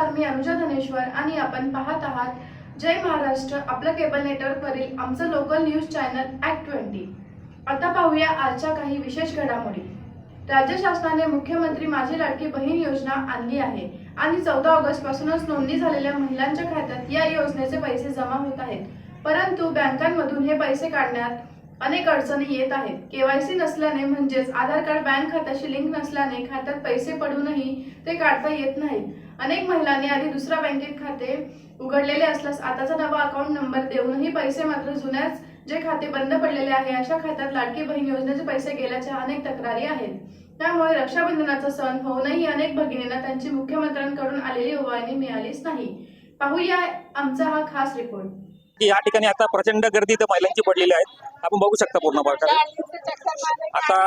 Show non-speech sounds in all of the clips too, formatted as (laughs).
नमस्कार मी अनुजा धनेश्वर आणि आपण पाहत आहात. जय महाराष्ट्र आपलं केबल नेटवर्कवरील आमचं local news channel act twenty आता पाहूया आजच्या काही विशेष घडामोडी. राज्य शासनाने मुख्यमंत्री माझी लाडकी बहीण योजना आणली आहे आणि चौदा ऑगस्ट पासूनच नोंदणी झालेल्या महिलांच्या खात्यात या योजनेचे पैसे जमा होत आहेत. परंतु बँकांमधून हे पैसे काढण्यात अनेक अडचणी येत आहेत. केवायसी नसल्याने म्हणजेच आधार कार्ड बँक खात्याशी लिंक नसल्याने खात्यात पैसे पडूनही ते काढता येत नाहीत. अनेक महिलांनी आधी दुसऱ्या बँकेत खाते उघडलेले असल्यास आताचा नवा अकाउंट नंबर देऊनही पैसे मात्र जुन्याच जे खाते बंद पडलेले आहे अशा खात्यात लाडकी बहीण योजनेचे पैसे गेल्याच्या अनेक तक्रारी आहेत. त्यामुळे रक्षाबंधनाचा सण होऊनही अनेक भगिनींना त्यांची मुख्यमंत्र्यांकडून आलेली ओवाळणी मिळालीच नाही. पाहूया आमचा हा खास रिपोर्ट. की या ठिकाणी आता प्रचंड गर्दी तर महिलांची पडलेली आहे. आपण बघू शकता पूर्ण प्रकारे. आता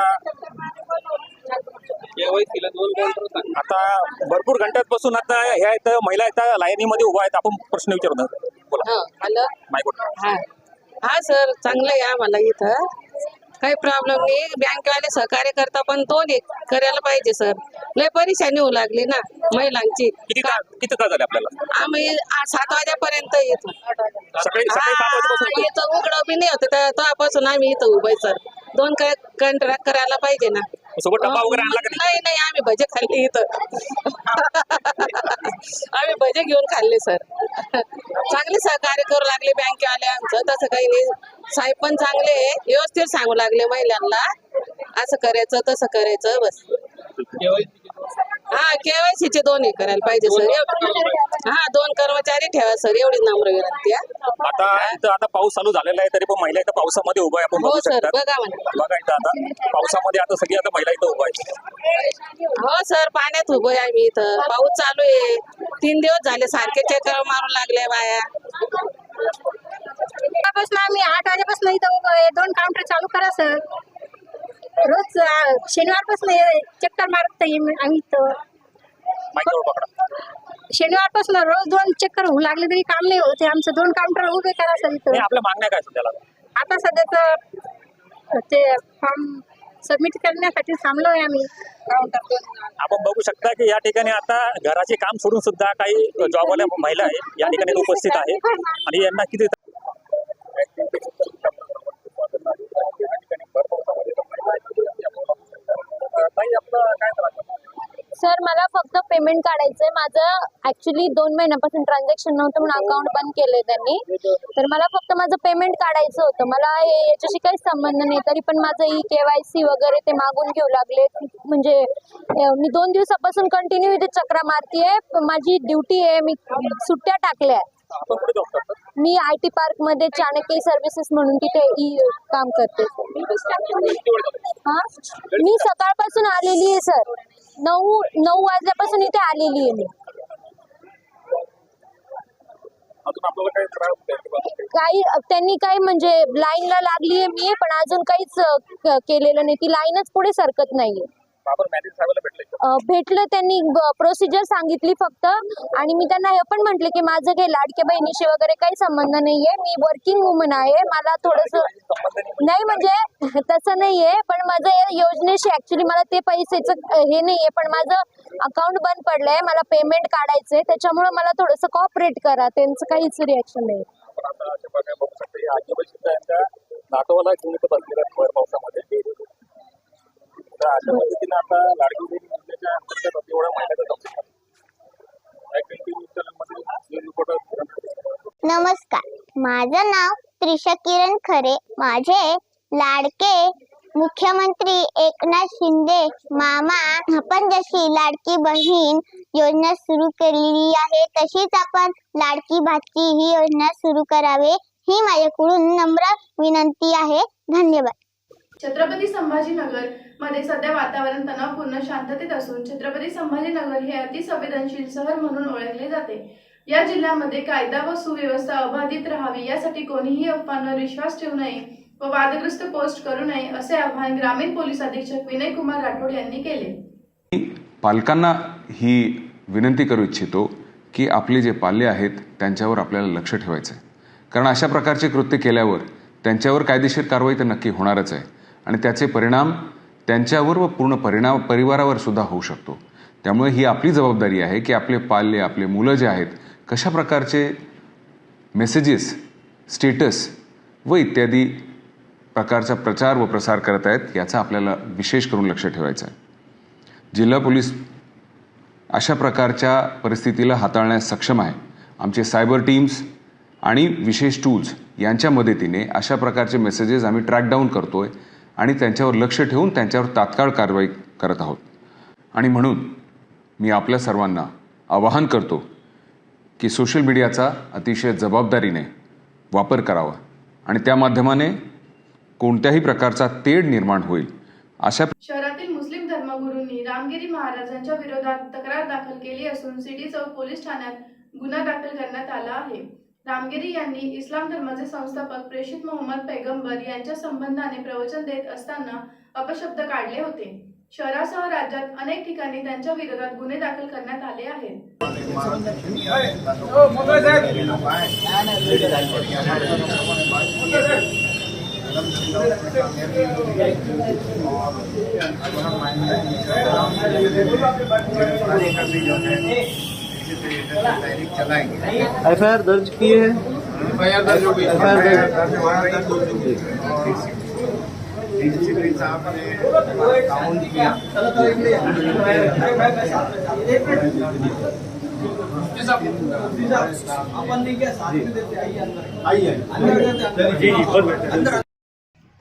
आता भरपूर घंट्यापासून आता ह्या इथं महिला इथं लाईनीमध्ये उभा आहेत. आपण प्रश्न विचारू बोला. हा हॅलो. हा. हा सर चांगलं आहे आम्हाला इथं. काही प्रॉब्लेम नाही. बँकवाले सहकार्य करता पण तो नाही. करायला पाहिजे सर लय परेशानी होऊ लागली ना महिलांची. किती का किती झाले आपल्याला? आम्ही आ- सात वाजेपर्यंत येतो. सकाळी सकाळी सात वाजेपासून इथं उघडं बी नाही होतं. तेव्हापासून आम्ही इथं उभे सर दोन कंट्रॅक्ट करायला पाहिजे ना. सोबत डब्बा वगैरे आणला का नाही? नाही आम्ही भजे खाल्ले इथं. आम्ही भजे घेऊन खाल्ले सर. चांगले सहकार्य करू लागले बँकेवाले आमचं. तसं काही नाही. साहेब पण चांगले. व्यवस्थित सांगू लागले महिलांना. असं करायचं तसं करायचं बस. हा केवायसी चे दोन्ही करायला पाहिजे सर. हा दोन कर्मचारी ठेवा सर. एवढी नम्र विनंती आहे आता इथं आता पाऊस चालू झालेला आहे तरी पण महिला इथं पावसामध्ये उभा आहे आपण हो बघू सर. शकता बघा म्हणा. बघा इथं आता. पावसामध्ये आता सगळी आता महिला इथं उभा आहे हो सर. पाण्यात उभं आहे आम्ही इथं. पाऊस चालू आहे. तीन दिवस झाले सारखे चक्कर मारून लागले बाया. आम्ही आठ वाजेपासून इथं उभं आहे. दोन काउंटर चालू करा सर. रोज शनिवारपासून चक्कर मारत आम्ही पकडा शनिवारपासून रोज दोन चक्कर होऊ लागले तरी काम नाही होते. आमचं दोन काउंटर उभे करा सर इथं. नाही आपल्या मागण्या काय सध्याला? आता सध्याचं ते फॉर्म सबमिट करण्यासाठी थांबलो आहे आम्ही. काउंटर आपण बघू शकता की या ठिकाणी आता घराचे काम सोडून सुद्धा काही जॉबवाल्या महिला आहेत. या ठिकाणी उपस्थित आहे आणि यांना किती सर मला फक्त पेमेंट काढायचंय. माझं ऍक्च्युली दोन महिन्यापासून ट्रान्झॅक्शन नव्हतं म्हणून अकाउंट बंद केलंय त्यांनी. तर मला फक्त माझं पेमेंट काढायचं होतं. मला हे याच्याशी काहीच संबंध नाही. तरी पण माझं ई केवायसी वगैरे ते मागून घेऊ लागले. म्हणजे मी दोन दिवसापासून कंटिन्यू इथे चक्रा मारतीये. माझी ड्युटी आहे. मी सुट्ट्या टाकल्या मी आय टी पार्कमध्ये चाणक्य सर्व्हिसेस म्हणून तिथे ई काम करते. हा? मी सकाळपासून आलेली आहे सर. नऊ नऊ वाजल्यापासून इथे आलेली आहे मी. अजून आपल्याला काही त्रास होतोय? काही? त्यांनी काही म्हणजे लाईनला लागली आहे मी पण अजून काहीच अ, क- केलेलं नाही. ती लाईनच पुढे सरकत नाहीये. भेटले अ, भेटलं त्यांनी प्रोसिजर सांगितली फक्त. आणि मी त्यांना हे पण म्हटले की माझं काही लाडक्या बहिणीशी वगैरे काही संबंध नाहीये. मी वर्किंग वुमन आहे. मला थोडस नाही म्हणजे (laughs) तसं नाहीये. पण माझं या योजनेशी ऍक्च्युली मला ते पैसेच हे नाहीये. पण माझं अकाउंट बंद पडलंय. मला पेमेंट काढायचंय. त्याच्यामुळे मला थोडस कॉपरेट करा. त्यांचं काहीच रिॲक्शन नाही. नातवाला घेऊन बसलेल्या भर पावसामध्ये तर आता लाडकी बहीण योजनेच्या अंतर्गत आता महिन्याचा नमस्कार. माझं नाव त्रिशा किरण खरे. माझे लाडके मुख्यमंत्री एकनाथ शिंदे मामा आपण जशी लाडकी बहीण योजना सुरू केलेली आहे तशीच आपण लाडकी भाची ही योजना सुरू करावे ही माझ्याकडून नम्र विनंती आहे. धन्यवाद. छत्रपती संभाजीनगरमध्ये सध्या वातावरण तणावपूर्ण शांततेत असून छत्रपती संभाजीनगर हे अतिसंवेदनशील शहर म्हणून ओळखले जाते. या जिल्ह्यामध्ये कायदा व सुव्यवस्था अबाधित राहावी यासाठी कोणीही अफवांवर विश्वास ठेवू नये व वादग्रस्त पोस्ट करू नये असे आवाहन ग्रामीण पोलीस अधीक्षक विनय कुमार राठोड यांनी केले. पालकांना ही विनंती करू इच्छितो की आपले जे पाल्य आहेत त्यांच्यावर आपल्याला लक्ष ठेवायचं आहे कारण अशा प्रकारचे कृत्य केल्यावर त्यांच्यावर कायदेशीर कारवाई तर नक्की होणारच आहे. आणि त्याचे परिणाम त्यांच्यावर व पूर्ण परिणाम परिवारावर सुद्धा होऊ शकतो. त्यामुळे ही आपली जबाबदारी आहे की आपले पाल्य आपले मुलं जे आहेत कशा प्रकारचे मेसेजेस स्टेटस व इत्यादी प्रकारचा प्रचार व प्रसार करत आहेत याचा आपल्याला विशेष करून लक्ष ठेवायचं आहे. जिल्हा पोलीस अशा प्रकारच्या परिस्थितीला हाताळण्यास सक्षम आहे. आमचे सायबर टीम्स आणि विशेष टूल्स यांच्या मदतीने अशा प्रकारचे मेसेजेस आम्ही ट्रॅक डाऊन करतो आहे आणि त्यांच्यावर लक्ष ठेवून त्यांच्यावर तात्काळ कारवाई करत आहोत. आणि म्हणून मी आपल्या सर्वांना आवाहन करतो की सोशल मीडियाचा अतिशय जबाबदारीने वापर करावा आणि त्या माध्यमाने कोणत्याही प्रकारचा तेढ निर्माण होईल अशा शहरातील मुस्लिम धर्मगुरूंनी रामगिरी महाराजांच्या विरोधात तक्रार दाखल केली असून सिटी चौक पोलीस ठाण्यात गुन्हा दाखल करण्यात आला आहे. रामगिरी यांनी इस्लाम धर्माचे संस्थापक प्रेषित मोहम्मद पैगंबर यांच्या संबंधाने प्रवचन देत असताना अपशब्द काढले होते. शहरासह राज्यात अनेक ठिकाणी त्यांच्या विरोधात गुन्हे दाखल करण्यात आले आहेत. हो, एफ आई आर दर्ज किए हैं? एफ आई आर दर्ज हो गई एफ आई आर डीजीपी साहब ने काउंट किया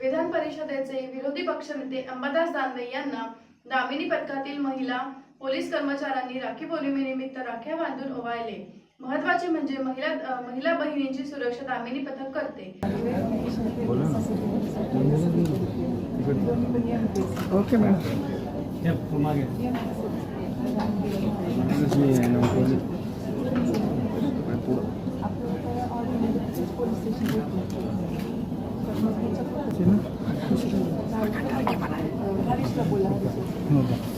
विधान परिषदेचे विरोधी पक्षनेते अंबादास दानवे यांना दामिनी पथकातील महिला पोलीस कर्मचाऱ्यांनी राखी पौर्णिमेनिमित्त राख्या बांधून ओवाळले. महत्त्वाचे म्हणजे महिला महिला बहिणींची सुरक्षा दामिनी पथक करते. मॅडम.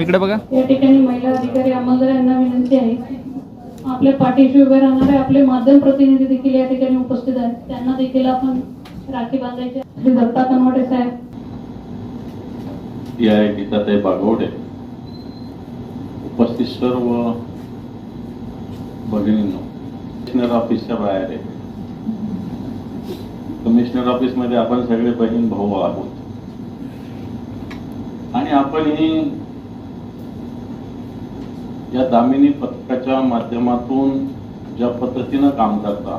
इकडे बघा. या ठिकाणी महिला अधिकारी अंमलदार यांना विनंती आहे. आपल्या पाठीशी उभे राहणारे आपले माध्यम प्रतिनिधी देखील या ठिकाणी उपस्थित आहेत. त्यांना देखील आपण राखी बांधायची आहे. श्री दत्ता कनवटे साहेब. आय गीताताई बागवडे. उपस्थित सर्व भगिनींनो कमिशनर ऑफिसच्या बाहेर आहे कमिशनर ऑफिसमध्ये आपण सगळे बहीण भाऊ आहोत. आणि आपण ही या दामिनी पथकाच्या माध्यमातून ज्या पद्धतीनं काम करता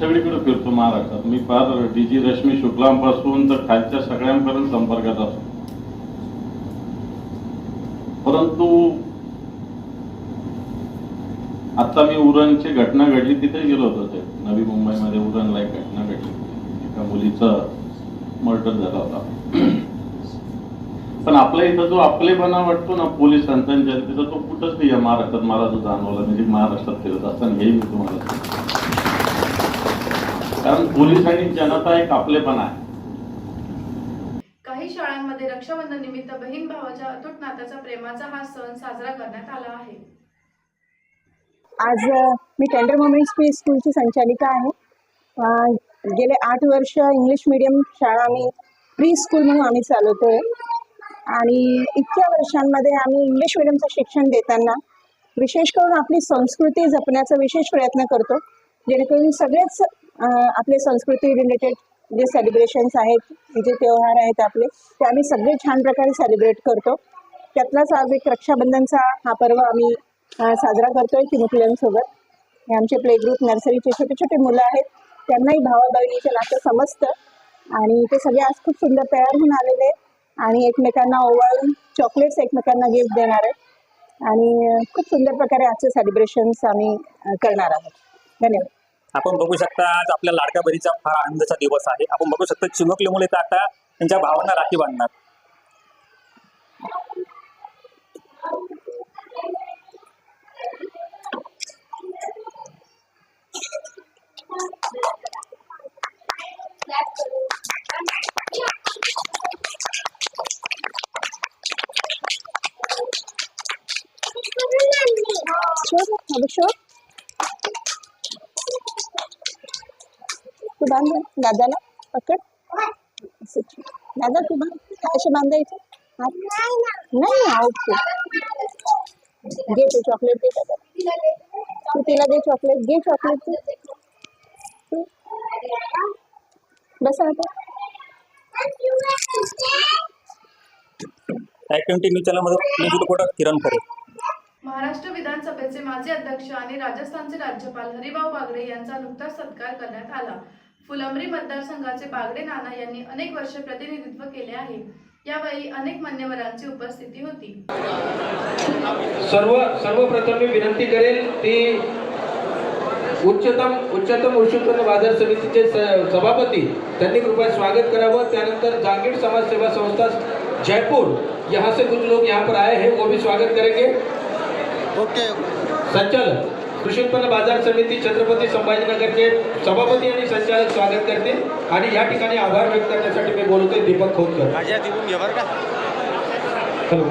सगळीकडे फिरतो महाराष्ट्रात. मी फार डी जी रश्मी शुक्लांपासून तर खालच्या सगळ्यांपर्यंत संपर्कात असतो. परंतु आता मी उरणची घटना घडली तिथे गेलो होतो. ते नवी मुंबईमध्ये उरणला एक घटना घडली. एका मुलीचा मर्डर झाला होता. पण आपल्या इथं जो आपलेपणा वाटतो ना पोलिसांचा आणि जनतेचा तो कुठंच नाही या महाराष्ट्रात. मला जो जाणवला म्हणजे महाराष्ट्रात फिरत असताना हेही मी तुम्हाला. कारण पोलीस आणि जनता एक आपलेपणा आहे. काही शाळांमध्ये रक्षाबंधन निमित्त बहीण भावाच्या अतूट नात्याचा प्रेमाचा हा सण साजरा करण्यात आला आहे. आज मी टेंडर मोमेंट्स प्री स्कूलची संचालिका आहे. गेले आठ वर्ष इंग्लिश मिडियम शाळा आम्ही प्री स्कूल म्हणून आम्ही चालवतो आहे आणि इतक्या वर्षांमध्ये आम्ही इंग्लिश मिडियमचं शिक्षण देताना विशेष करून आपली संस्कृती जपण्याचा विशेष प्रयत्न करतो. जेणेकरून सगळेच आपले संस्कृती रिलेटेड जे सेलिब्रेशन्स आहेत जे त्योहार आहेत आपले ते आम्ही सगळे छान प्रकारे सेलिब्रेट करतो. त्यातलाच आज एक रक्षाबंधनचा हा पर्व आम्ही साजरा साजरा करतोय चिमुकल्यांसोबत हे आमचे प्ले ग्रुप नर्सरीचे छोटे छोटे मुलं आहेत. त्यांनाही भावा बहिणीचे नातं समजतं. आणि ते सगळे आज खूप सुंदर तयार होऊन आलेले आहेत. आणि एकमेकांना ओवाळून चॉकलेट्स एकमेकांना गिफ्ट देणार आहेत. आणि खूप सुंदर प्रकारे आजचे सेलिब्रेशन्स आम्ही करणार आहोत. धन्यवाद. आपण बघू शकता आज आपल्या लाडक्या बहिणीचा फार आनंदाचा दिवस आहे. आपण बघू शकता चिमुकले मुले तर आता त्यांच्या भावांना राखी बांधणार. तू बांध दादाला पकड दादा तू बांध बांधायचं नाही ओके घे तू चॉकलेट दे दादा तू तिला दे चॉकलेट घे चॉकलेट बसा आता ऍक्टिव्हिटी न्यूज चॅनलमध्ये मी रिपोर्टर किरण खरे महाराष्ट्र विधानसभेचे माजी अध्यक्ष आणि राजस्थानचे राज्यपाल हरिभाऊ बागडे यांचा नुकताच सत्कार करण्यात आला. फुलंब्री मतदारसंघाचे बागडे नाना यांनी अनेक वर्ष प्रतिनिधित्व केले आहे. यावेळी अनेक मान्यवरांची उपस्थिती होती. सर्व सर्वप्रथम मी विनंती करेन ती उच्चतम उच्चतम उत्तम बाजार समितीचे स- सभापती त्यांनी कृपया स्वागत करावं. त्यानंतर जांगीर समाज सेवा संस्था जयपुर यहाँ से कुछ लोग यहाँ पर आए हैं वो भी स्वागत करेंगे. ओके. संचालक कृषी उत्पन्न बाजार समिती छत्रपती संभाजीनगरचे सभापती आणि संचालक स्वागत करतील आणि या ठिकाणी आभार व्यक्त करण्यासाठी मी बोलतोय दीपक खोतकर. का? हॅलो.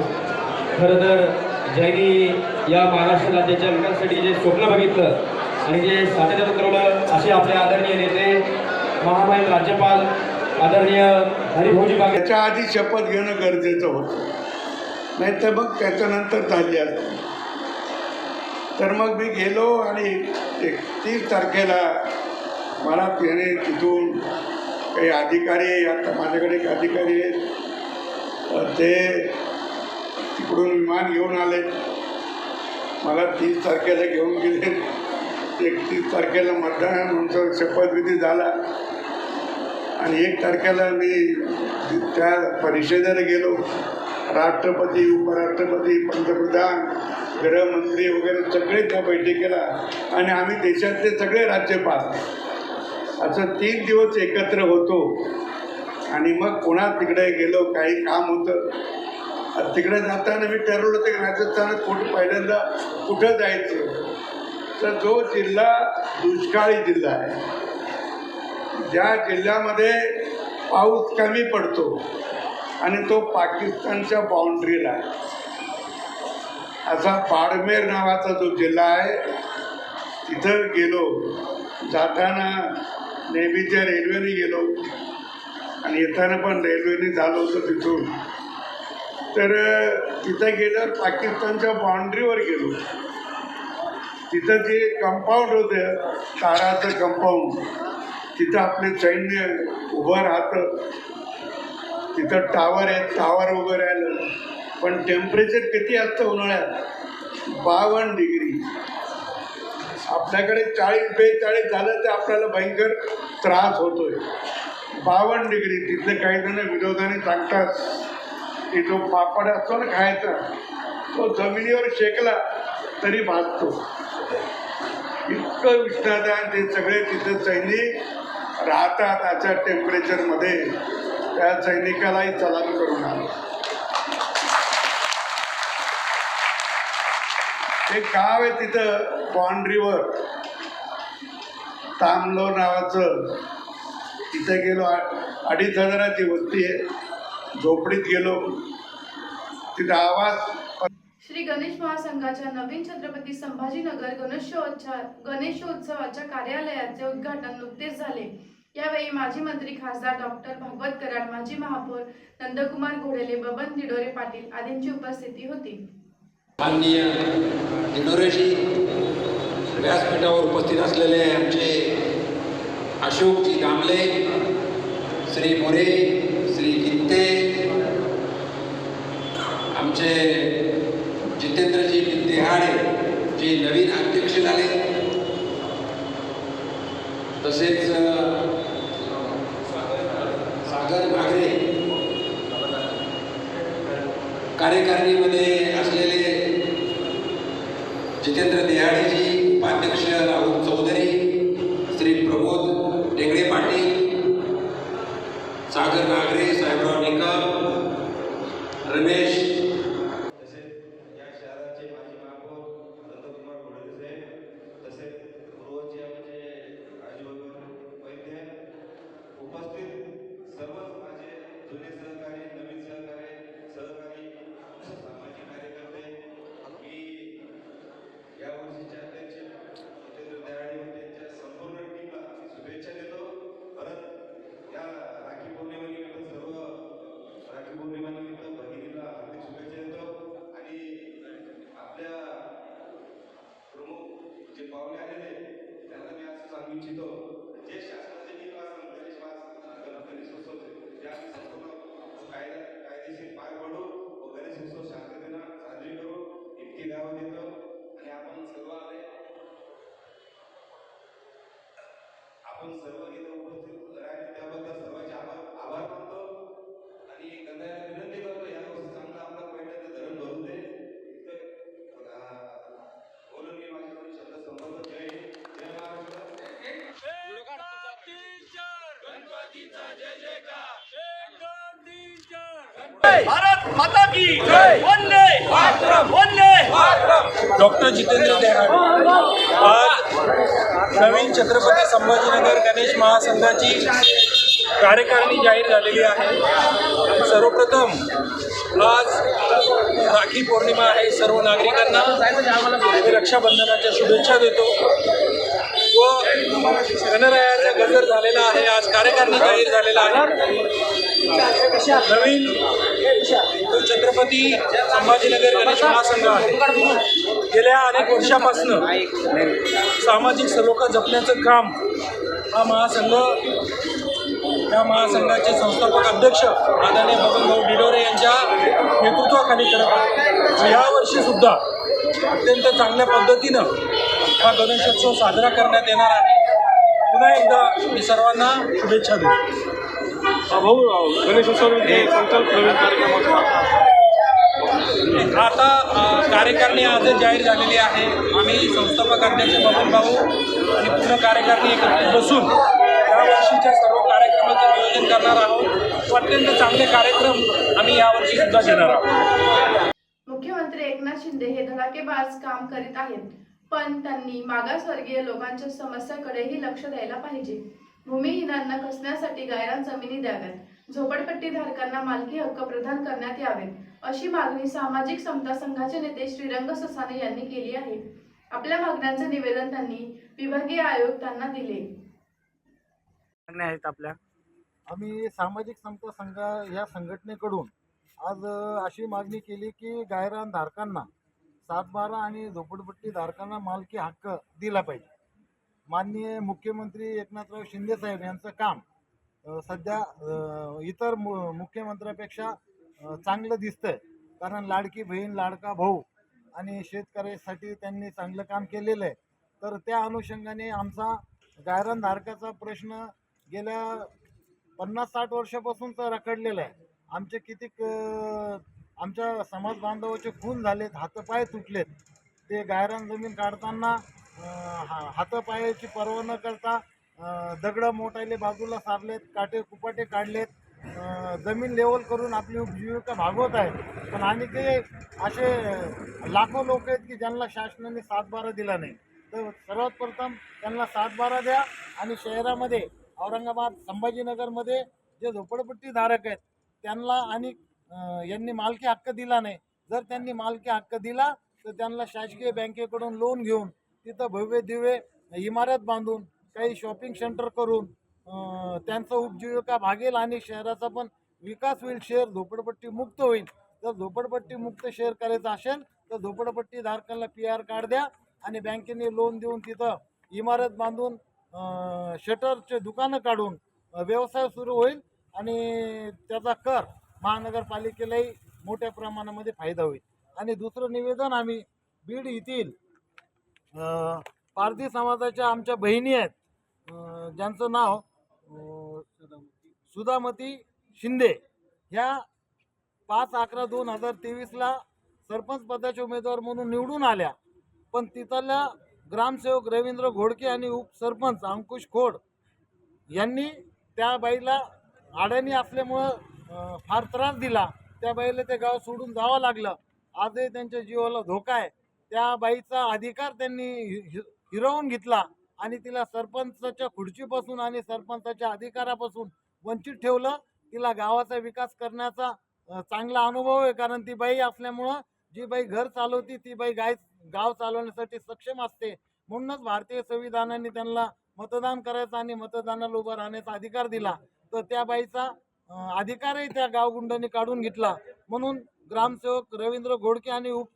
खरं तर ज्यांनी या महाराष्ट्र राज्याच्या विकासासाठी जे स्वप्न बघितलं आणि जे सातत्यानं करवलं असे आपले आदरणीय नेते महामहिम राज्यपाल आदरणीय हरिभाऊजी बाग त्याच्या आधी शपथ घेणं गरजेचं होतं. नाही तर मग त्याच्यानंतर झाली असती. तर मग मी गेलो आणि एकतीस तारखेला मला त्याने तिथून काही अधिकारी आता माझ्याकडे एक अधिकारी आहेत. ते तिकडून विमान घेऊन आले. मला तीस तारखेला घेऊन गेले. एकतीस तारखेला मतदानानंतर शपथविधी झाला. आणि एक तारखेला मी त्या परिषदेला गेलो. राष्ट्रपती उपराष्ट्रपती पंतप्रधान गृहमंत्री वगैरे सगळे त्या बैठकीला आणि आम्ही देशातले सगळे राज्यपाल. असं तीन दिवस एकत्र होतो. आणि मग पुन्हा तिकडे गेलो काही काम होतं. तिकडे जाताना मी ठरवलं होतं की राजस्थानात कुठं पहिल्यांदा कुठं जायचं? तर जो जिल्हा दुष्काळी जिल्हा आहे ज्या जिल्ह्यामध्ये पाऊस कमी पडतो आणि तो पाकिस्तानच्या बाउंड्रीला आहे. असा बाडमेर नावाचा जो जिल्हा आहे तिथं गेलो जाताना नेहमीच्या रेल्वेने गेलो आणि येताना पण रेल्वेने झालो होतं तिथून. तर तिथं गेल्यावर पाकिस्तानच्या बाउंड्रीवर गेलो. तिथं जे कंपाऊंड होतं ताराचं कंपाऊंड तिथं आपले सैन्य उभं राहतं. तिथं टावर आहेत टावर उभं राहिलं. पण टेम्परेचर किती असतं उन्हाळ्यात? बावन्न डिग्री आपल्याकडे चाळीस बेचाळीस झालं तर आपल्याला भयंकर त्रास होतोय. बावन्न डिग्री तिथले काही जण विरोधाने सांगतात की जो पापड असतो ना खायचा तो जमिनीवर शेकला तरी भाजतो. इतकं उष्णता आहे, ते सगळे तिथं सैनिक राहतात अशा टेम्परेचरमध्ये त्या सैनिकालाही चलान करून आलं. एक गाव आहे तिथं बाँड्रीवर तांबलो नावाचं. तिथं गेलो अडीच हजाराची वस्ती आहे. झोपडीत गेलो. तिथं आवाज श्री गणेश महासंघाच्या नवीन छत्रपती संभाजीनगर गणेशोत्सव गणेशोत्सवाच्या कार्यालयाचे उद्घाटन नुकतेच झाले. यावेळी माजी मंत्री खासदार डॉक्टर भागवत कराड माजी महापौर नंदकुमार घोडेले बबन दिडोरे पाटील आदींची उपस्थिती होती. माननीय दिडोरेजी व्यासपीठावर उपस्थित असलेले आमचे अशोकजी दामले श्री मोरे श्री गित्ते आमचे जितेंद्रजी देहाडे जे नवीन अध्यक्ष झाले. तसेच सागर भागरे. कार्यकारिणीमध्ये असलेले जितेंद्र देहाडेजी उपाध्यक्ष राहुल चौधरी श्री प्रमोद टेंगडे पाटील सागर नागरे साहेबराव निकम रमेश या शहराचे माजी महापौर नंदकुमार घोडे साहेब तसेच पूर्वचे आमचे राजभवन वैद्य उपस्थित सर्व माझे जुने सहकारी नवीन सहकारी सहकारी सामाजिक कार्यकर्ते मी या वर्षीचे अध्यक्ष जितेंद्र दयाळे व त्यांच्या संपूर्ण टीमला शुभेच्छा देतो परत या राखी पौर्णिमेनिमित्त सर्व जे पाहुणे आलेले त्यांना मी असं सांगू इच्छितो जे शासनाचे नियम गणेश मास गणेशोत्सव जे आम्ही संपूर्ण कायदा कायदेशीर पार पडू व गणेशोत्सव शांततेनं साजरी करू इतकी गावं देतो आणि आपण सर्व आले आपण सर्व इथं उपस्थित राहिले त्याबद्दल सर्वांचे आभार आभार मानतो आणि गंगाला विनंती करतो या वर्षी चांगला आपला पैठणचं धरण भरून दे इतकं अं, बोलून मी माझे दोन शब्द संपवतो जय हिंद, जय महाराष्ट्र भारत माता की वंदे। वंदे। डॉक्टर जितेंद्र देहाड। आज नवीन छत्रपती संभाजीनगर गणेश महासंघाची कार्यकारिणी जाहीर झालेली आहे. सर्वप्रथम आज राखी पौर्णिमा आहे सर्व नागरिकांना. मी रक्षाबंधनाच्या शुभेच्छा देतो. व गणरायाचा गजर झालेला आहे. आज कार्यकारिणी जाहीर झालेला आहे. नवीन छत्रपती संभाजीनगर गणेश महासंघ आहे. गेल्या अनेक वर्षापासून सामाजिक सलोखा जपण्याचं काम हा महासंघ या महासंघाचे संस्थापक अध्यक्ष आदरणीय बबनभाऊ डिडोरे यांच्या नेतृत्वाखाली करत आहे यावर्षी सुद्धा अत्यंत चांगल्या पद्धतीनं हा गणेशोत्सव साजरा करण्यात येणार आहे. पुन्हा एकदा मी सर्वांना शुभेच्छा देतो. भाऊ गणेशोत्सव संकल्प नवीन आता अ, कार्यकारिणी आज जाहीर झालेली आहे. आम्ही संस्थापक अध्यक्ष बबन भाऊ आणि पूर्ण कार्यकारिणी एकत्रित बसून यावर्षीच्या सर्व कार्यक्रमाचं नियोजन करणार आहोत. अत्यंत चांगले कार्यक्रम आम्ही यावर्षी सुद्धा घेणार आहोत. मुख्यमंत्री एकनाथ शिंदे हे धडाकेबाज काम करीत आहेत पण त्यांनी मागासवर्गीय लोकांच्या समस्याकडेही लक्ष द्यायला पाहिजे. भूमिहीनांना कसण्यासाठी गायरान जमिनी द्याव्यात? झोपडपट्टी धारकांना मालकी हक्क प्रदान करण्यात यावेत. अशी मागणी सामाजिक समता संघाचे नेते श्रीरंग ससाने यांनी केली आहे. आपल्या मागण्यांचे निवेदन त्यांनी विभागीय आयुक्तांना दिले. मागण्या आहेत आपल्या. आम्ही सामाजिक समता संघ या संघटनेकडून आज अशी मागणी केली की गायरान धारकांना सातबारा आणि झोपडपट्टी धारकांना मालकी हक्क दिला पाहिजे. माननीय मुख्यमंत्री एकनाथराव शिंदे साहेब यांचं काम सध्या इतर मु मुख्यमंत्र्यापेक्षा चांगलं दिसतंय. कारण लाडकी बहीण लाडका भाऊ आणि शेतकऱ्यासाठी त्यांनी चांगलं काम केलेलं आहे. तर त्या अनुषंगाने आमचा गायरन धारकाचा प्रश्न गेल्या पन्नास साठ वर्षापासूनचा रखडलेला आहे. आमचे कितीक आमच्या समाज बांधवाचे खून झालेत हातपाय तुटलेत. ते गायरान जमीन काढताना हातापायाची पर्वा न करता दगडं मोठाले बाजूला सारलेत काटे कुपाटे काढलेत. जमीन लेवल करून आपली उपजीविका भागवत आहेत. पण आणि ते असे लाखो लोक आहेत की ज्यांना शासनाने सातबारा दिला नाही. तर सर्वात प्रथम त्यांना सातबारा द्या आणि शहरामध्ये औरंगाबाद संभाजीनगरमध्ये जे झोपडपट्टी धारक आहेत त्यांना आणि यांनी मालकी हक्क दिला नाही. जर त्यांनी मालकी हक्क दिला तर त्यांना शासकीय बँकेकडून लोन घेऊन तिथं भव्य दिव्य इमारत बांधून काही शॉपिंग सेंटर करून त्यांचा त्यांचं उपजीविका भागेल आणि शहराचा पण विकास होईल. शहर झोपडपट्टी मुक्त होईल. जर झोपडपट्टी मुक्त शहर करायचं असेल तर झोपडपट्टी धारकांना पी आर कार्ड द्या आणि बँकेने लोन देऊन तिथं इमारत बांधून शटरचे दुकानं काढून व्यवसाय सुरू होईल आणि त्याचा कर महानगरपालिकेलाही मोठ्या प्रमाणामध्ये फायदा होईल. आणि दुसरं निवेदन आम्ही बीड येथील पारधी समाजाच्या आमच्या बहिणी आहेत. ज्यांचं नाव सुधामती शिंदे. ह्या पाच अकरा दोन हजार तेवीसला सरपंच पदाचे उमेदवार म्हणून निवडून आल्या. पण तिथल्या ग्रामसेवक रवींद्र घोडके आणि उपसरपंच अंकुश खोड यांनी त्या बाईला आड्यानी असल्यामुळं फार त्रास दिला. त्या बाईला ते गाव सोडून जावं लागलं. आजही त्यांच्या जीवाला धोका आहे. त्या बाईचा अधिकार त्यांनी हि- हिरावून घेतला आणि तिला सरपंचाच्या खुर्चीपासून आणि सरपंचाच्या अधिकारापासून वंचित ठेवलं. तिला गावाचा विकास करण्याचा चांगला अनुभव आहे. कारण ती बाई असल्यामुळं जी बाई घर चालवती ती बाई गाय गाव चालवण्यासाठी सक्षम असते. म्हणूनच भारतीय संविधानाने त्यांना मतदान करायचा आणि मतदानाला उभं राहण्याचा अधिकार दिला. तर त्या बाईचा अधिकारही त्या गावगुंडांनी काढून घेतला. म्हणून ग्रामसेवक रवींद्र घोडके आणि उप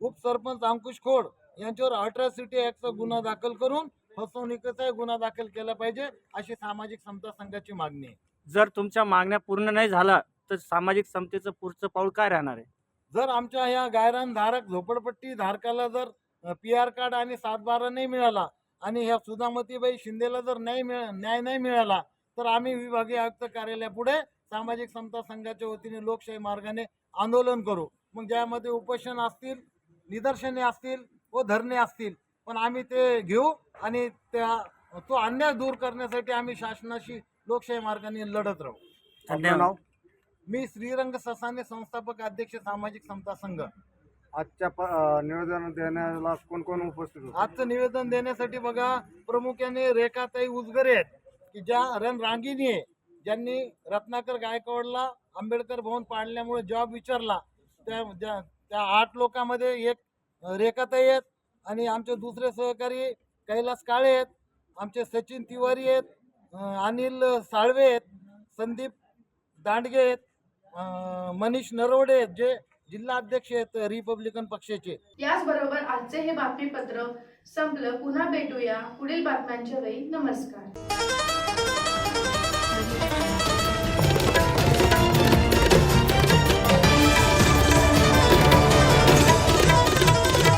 उपसरपंच अंकुश खोड यांच्यावर अट्रॉसिटी ऍक्टचा गुन्हा दाखल करून फसवणुकीचा गुन्हा दाखल केला पाहिजे अशी सामाजिक समता संघाची मागणी आहे. जर तुमच्या मागण्या पूर्ण नाही झाला तर सामाजिक समतेचं पुढचं पाऊल काय राहणार आहे? जर आमच्या या गायरान धारक झोपडपट्टी धारकाला जर पी आर कार्ड आणि सातबारा नाही मिळाला आणि ह्या सुधामतीबाई शिंदेला जर न्याय मिळ न्याय नाही मिळाला तर आम्ही विभागीय आयुक्त कार्यालयापुढे सामाजिक समता संघाच्या वतीने लोकशाही मार्गाने आंदोलन करू. मग ज्यामध्ये उपोषण असतील निदर्शने असतील व धरणे असतील पण आम्ही ते घेऊ आणि त्या तो अन्याय दूर करण्यासाठी आम्ही शासनाशी लोकशाही मार्गाने लढत राहू. नाव? मी श्रीरंग ससाने संस्थापक अध्यक्ष सामाजिक समता संघ. आजच्या निवेदन देण्याला कोण कोण उपस्थित होते? आजचं निवेदन देण्यासाठी बघा प्रामुख्याने रेखाताई उजगरे आहेत की ज्या रणरांगिणी आहे ज्यांनी रत्नाकर गायकवाडला आंबेडकर भवन पाडल्यामुळे जॉब विचारला त्या ज्या त्या आठ लोकांमध्ये एक रेखाताई आहेत आणि आमचे दुसरे सहकारी कैलास काळे आहेत आमचे सचिन तिवारी आहेत अनिल साळवे आहेत संदीप दांडगे आहेत मनीष नरवडे आहेत जे जिल्हा अध्यक्ष आहेत रिपब्लिकन पक्षाचे. याचबरोबर आजचे हे बातमीपत्र संपलं. पुन्हा भेटूया. पुढील बातम्यांच्या वेळी. नमस्कार.